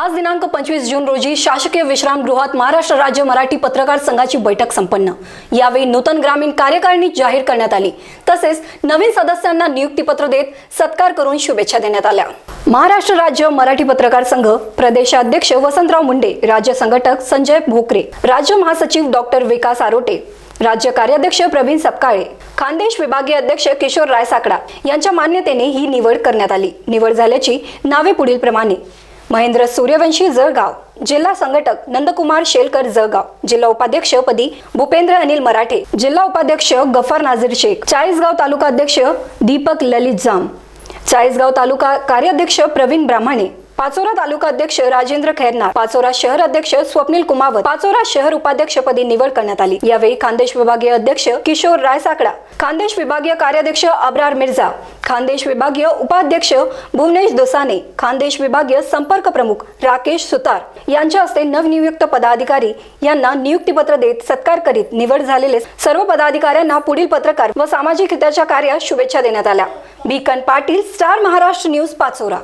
आज दिनांक पंचवीस जून रोजी शासकीय विश्रामगृहात महाराष्ट्र राज्य मराठी पत्रकार संघाची बैठक संपन्न. यावेळी नूतन ग्रामीण कार्यकारिणी जाहीर करण्यात आली. तसेच नवीन सदस्यांना नियुक्तीपत्र देत सत्कार करून शुभेच्छा देण्यात आल्या. महाराष्ट्र राज्य मराठी पत्रकार संघ प्रदेशाध्यक्ष वसंतराव मुंडे राज्य संघटक संजय भोकरे राज्य महासचिव डॉक्टर विकास आरोटे राज्य कार्याध्यक्ष प्रवीण सपकाळे खानदेश विभागीय अध्यक्ष किशोर राय साकडा यांच्या मान्यतेने ही निवड करण्यात आली. निवड झाल्याची नावे पुढील प्रमाणे. महेंद्र सूर्यवंशी जळगाव. जिल्हा संघटक नंदकुमार शेलकर जळगाव. जिल्हा उपाध्यक्ष पदी भूपेंद्र अनिल मराठे. जिल्हा उपाध्यक्ष गफर नाझीर शेख. चाळीसगाव तालुका अध्यक्ष दीपक ललित जाम. चाळीसगाव तालुका कार्याध्यक्ष प्रवीण ब्राह्मणे. पाचोरा तालुका अध्यक्ष राजेंद्र खैरनार पाचोरा शहर अध्यक्ष स्वप्नील कुमावत पाचोरा शहर उपाध्यक्षपदी निवड करण्यात आली. यावेळी खानदेश विभागीय अध्यक्ष किशोर रायसाकडा खानदेश विभागीय कार्याध्यक्ष अब्रार मिर्झा खानदेश विभागीय उपाध्यक्ष भुवनेश दोसाने खानदेश विभागीय संपर्क प्रमुख राकेश सुतार यांच्या हस्ते नवनियुक्त पदाधिकारी यांना नियुक्तीपत्र देत सत्कार करीत निवड झालेले सर्व पदाधिकाऱ्यांना पुढील पत्रकार व सामाजिक हिताच्या कार्यात शुभेच्छा देण्यात आल्या. बीकन पाटील स्टार महाराष्ट्र न्यूज पाचोरा.